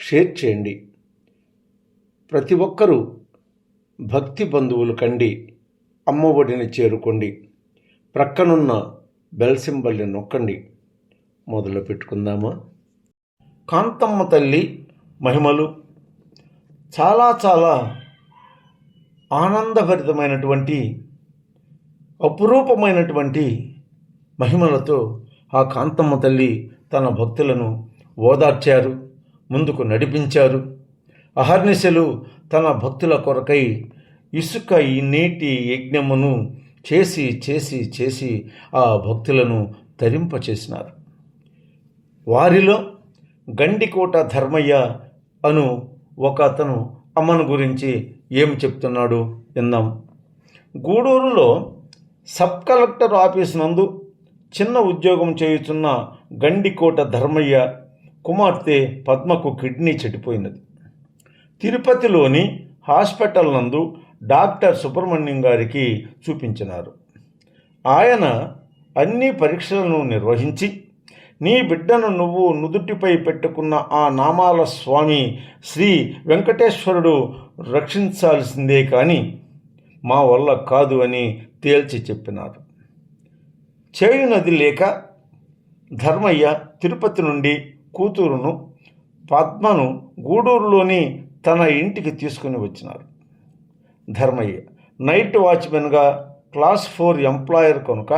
Share చేయండి. ప్రతి ఒక్కరూ భక్తి బంధువులు కండి అమ్మఒడిని చేరుకోండి ప్రక్కనున్న బెల్ సింబల్ని నొక్కండి. మొదలు పెట్టుకుందామా? కాంతమ్మ తల్లి మహిమలు చాలా చాలా ఆనందభరితమైనటువంటి అపురూపమైనటువంటి మహిమలతో ఆ కాంతమ్మ తల్లి తన భక్తులను ఓదార్చారు. ముందుకు నడిపించారు. అహర్నిశలు తన భక్తుల కొరకై ఇసుక ఈ నీటి యజ్ఞమును చేసి చేసి చేసి ఆ భక్తులను తరింపచేసినారు. వారిలో గండికోట ధర్మయ్య అను ఒక అతను అమ్మను గురించి ఏం చెప్తున్నాడు విందాం. గూడూరులో సబ్ కలెక్టర్ ఆఫీస్ నందు చిన్న ఉద్యోగం చేయుచున్న గండికోట ధర్మయ్య కుమార్తె పద్మకు కిడ్నీ చెడిపోయినది. తిరుపతిలోని హాస్పిటల్ నందు డాక్టర్ సుబ్రహ్మణ్యం గారికి చూపించినారు. ఆయన అన్ని పరీక్షలను నిర్వహించి నీ బిడ్డను నువ్వు నుదుటిపై పెట్టుకున్న ఆ నామాల స్వామి శ్రీ వెంకటేశ్వరుడు రక్షించాల్సిందే కానీ మా వల్ల కాదు అని తేల్చి చెప్పినారు. చేయునది లేక ధర్మయ్య తిరుపతి నుండి కూతురును పద్మను గూడూరులోని తన ఇంటికి తీసుకుని వచ్చినారు ధర్మయ్య నైట్ వాచ్మెన్గా క్లాస్ ఫోర్ ఎంప్లాయర్ కనుక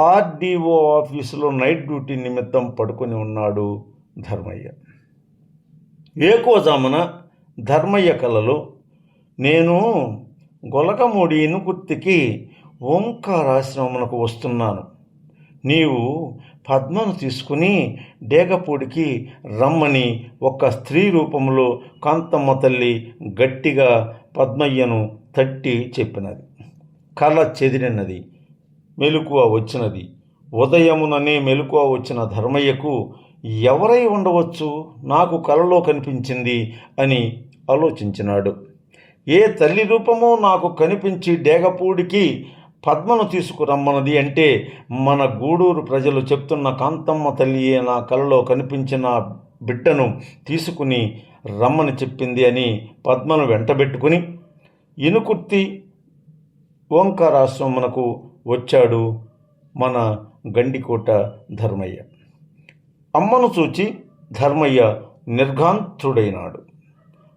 ఆర్డీఓ ఆఫీసులో నైట్ డ్యూటీ నిమిత్తం పడుకొని ఉన్నాడు ధర్మయ్య. ఏకోజామున ధర్మయ్య కలలో నేను గొలకమూడి ఇనుకుర్తికి ఓంకారాశ్రమమునకు వస్తున్నాను. నీవు పద్మను తీసుకుని డేగపూడికి రమ్మని ఒక స్త్రీ రూపంలో కాంతమ్మ తల్లి గట్టిగా పద్మయ్యను తట్టి చెప్పినది. కళ చెదిరినది. మెలకువ వచ్చినది. ఉదయముననే మెలకువ వచ్చిన ధర్మయ్యకు ఎవరై ఉండవచ్చు? నాకు కలలో కనిపించింది అని ఆలోచించినాడు. ఏ తల్లి రూపమో నాకు కనిపించి డేగపూడికి పద్మను తీసుకురమ్మన్నది అంటే మన గూడూరు ప్రజలు చెప్తున్న కాంతమ్మ తల్లియే నా కలలో కనిపించిన బిడ్డను తీసుకుని రమ్మని చెప్పింది అని పద్మను వెంటబెట్టుకుని ఇనుకుర్తి ఓంకారాశ్రమనకు వచ్చాడు మన గండికోట ధర్మయ్య. అమ్మను చూచి ధర్మయ్య నిర్ఘాంతుడైనాడు.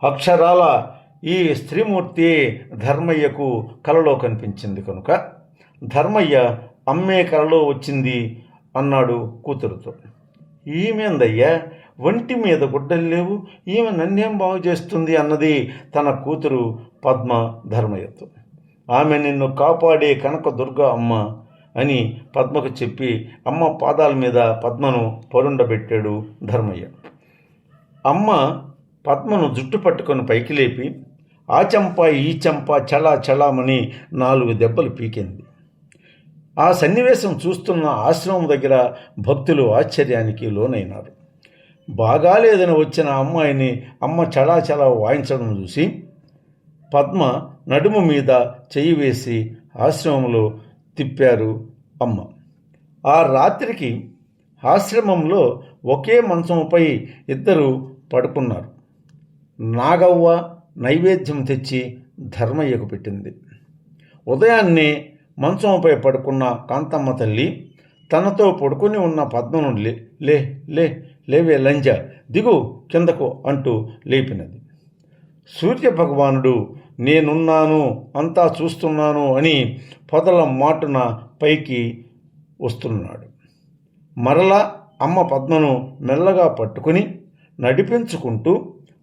అక్షరాల ఈ స్త్రీమూర్తి ధర్మయ్యకు కలలో కనిపించింది కనుక ధర్మయ్య అమ్మే కలలో వచ్చింది అన్నాడు కూతురుతో. ఈమెందయ్యా? ఒంటి మీద గుడ్డలు లేవు. ఈమె నన్నేం బాగు చేస్తుంది అన్నది తన కూతురు పద్మ ధర్మయ్యతో. ఆమె నిన్ను కాపాడే కనక దుర్గ అమ్మ అని పద్మకు చెప్పి అమ్మ పాదాల మీద పద్మను పరుండబెట్టాడు ధర్మయ్య. అమ్మ పద్మను జుట్టు పట్టుకొని పైకి లేపి ఆ చంప ఈ చంప చలా చలామని నాలుగు దెబ్బలు పీకింది. ఆ సన్నివేశం చూస్తున్న ఆశ్రమం దగ్గర భక్తులు ఆశ్చర్యానికి లోనైనారు. బాగాలేదని వచ్చిన అమ్మాయిని అమ్మ చడాచడా వాయించడం చూసి పద్మ నడుము మీద చెయ్యి వేసి ఆశ్రమంలో తిప్పారు అమ్మ. ఆ రాత్రికి ఆశ్రమంలో ఒకే మంచంపై ఇద్దరు పడుకున్నారు. నాగవ్వ నైవేద్యం తెచ్చి ధర్మయ్యకు పెట్టింది. ఉదయాన్నే మంచంపై పడుకున్న కాంతమ్మ తల్లి తనతో పడుకుని ఉన్న పద్మను లే లే లే లేవే లంజ దిగు కిందకు అంటూ లేపినది. సూర్య భగవానుడు నేనున్నాను అంతా చూస్తున్నాను అని పొదల మాటున పైకి వస్తున్నాడు. మరలా అమ్మ పద్మను మెల్లగా పట్టుకుని నడిపించుకుంటూ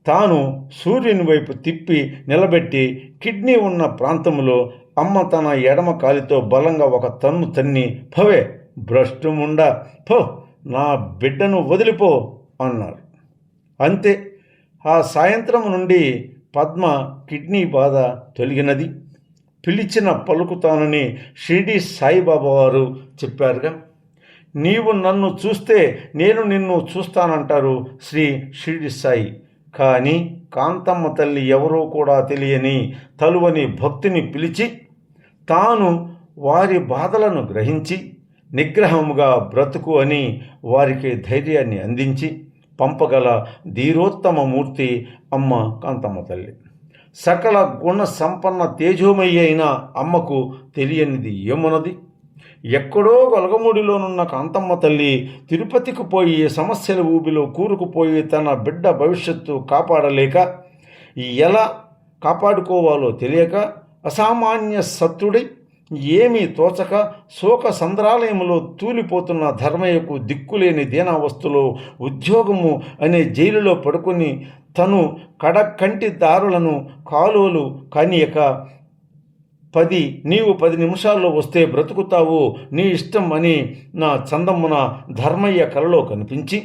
తాను సూర్యుని వైపు తిప్పి నిలబెట్టి కిడ్నీ ఉన్న ప్రాంతంలో అమ్మ తన ఎడమ కాలితో బలంగా ఒక తన్ను తన్ని భవే భ్రష్టుముండా పో నా బిడ్డను వదిలిపో అన్నారు. అంతే ఆ సాయంత్రం నుండి పద్మ కిడ్నీ బాధ తొలగినది. పిలిచిన పలుకుతానని షిరిడి సాయిబాబా వారు చెప్పారుగా నీవు నన్ను చూస్తే నేను నిన్ను చూస్తానంటారు శ్రీ షిరిడి సాయి. కానీ కాంతమ్మ తల్లి ఎవరో కూడా తెలియని తలువని భక్తిని పిలిచి తాను వారి బాధలను గ్రహించి నిగ్రహముగా బ్రతుకు అని వారికి ధైర్యాన్ని అందించి పంపగల ధీరోత్తమ మూర్తి అమ్మ కాంతమ్మ తల్లి. సకల గుణ సంపన్న తేజోమయ్య అయిన అమ్మకు తెలియనిది ఏమున్నది? ఎక్కడో గొలగముడిలోనున్న కాంతమ్మ తల్లి తిరుపతికి పోయి సమస్యల ఊబిలో కూరుకుపోయి తన బిడ్డ భవిష్యత్తు కాపాడలేక ఎలా కాపాడుకోవాలో తెలియక అసామాన్య సత్తుడై ఏమీ తోచక శోక సంద్రాలయంలో తూలిపోతున్న ధర్మయ్యకు దిక్కులేని దీనావస్థలో ఉద్యోగము అనే జైలులో పడుకుని తను కడకంటి దారులను కాలువలు కనియక పది నీవు పది నిమిషాల్లో వస్తే బ్రతుకుతావు నీ ఇష్టం అని నా చందమ్మున ధర్మయ్య కలలో కనిపించి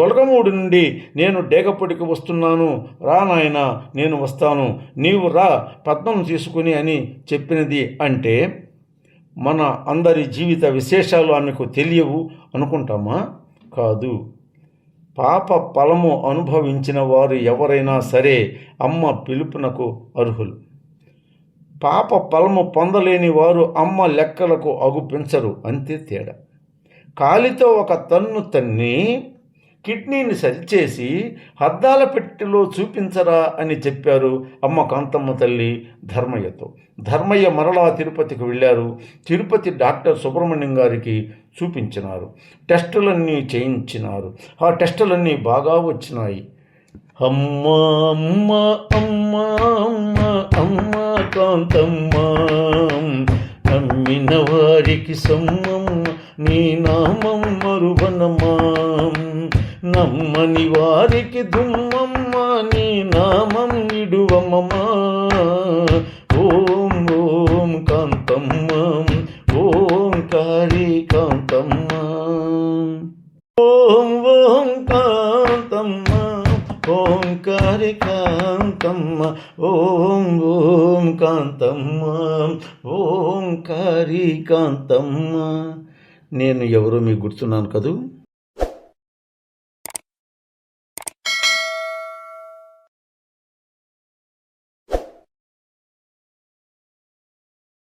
గొలగమూడి నుండి నేను డేగపొడికి వస్తున్నాను. రా నాయన నేను వస్తాను. నీవు రా పద్మం తీసుకుని అని చెప్పినది అంటే మన అందరి జీవిత విశేషాలు ఆమెకు తెలియవు అనుకుంటామా? కాదు. పాప ఫలము అనుభవించిన వారు ఎవరైనా సరే అమ్మ పిలుపునకు అర్హులు. పాప ఫలము పొందలేని వారు అమ్మ లెక్కలకు అగుపించరు. అంతే తేడా. కాలితో ఒక తన్ను తన్ని కిడ్నీని సరిచేసి హద్దాల పెట్టెలో చూపించరా అని చెప్పారు అమ్మ కాంతమ్మ తల్లి ధర్మయ్యతో. ధర్మయ్య మరలా తిరుపతికి వెళ్ళారు. తిరుపతి డాక్టర్ సుబ్రహ్మణ్యం గారికి చూపించినారు. టెస్టులన్నీ చేయించినారు. ఆ టెస్టులన్నీ బాగా వచ్చినాయి. అమ్మ అమ్మ అమ్మ అమ్మ అమ్మ కాంతమ్మ నమ్మిన వారికి సమ్మమ్మ నీ నామం మరువనమ్మా. నమ్మని వారికి దుమ్మమ్మ నీ నామం ఇడువమ్మా ఓం ఓం కాంతమ్మ ఓం కారి కాంతమ్మ. ఓం ఓం కాంతమ్మ ఓంకారి కాంతమ్మ. ఓం ఓం కాంతమ్మ ఓంకారి కాంతమ్మ. నేను ఎవరో మీకు గుర్తున్నాను కదూ?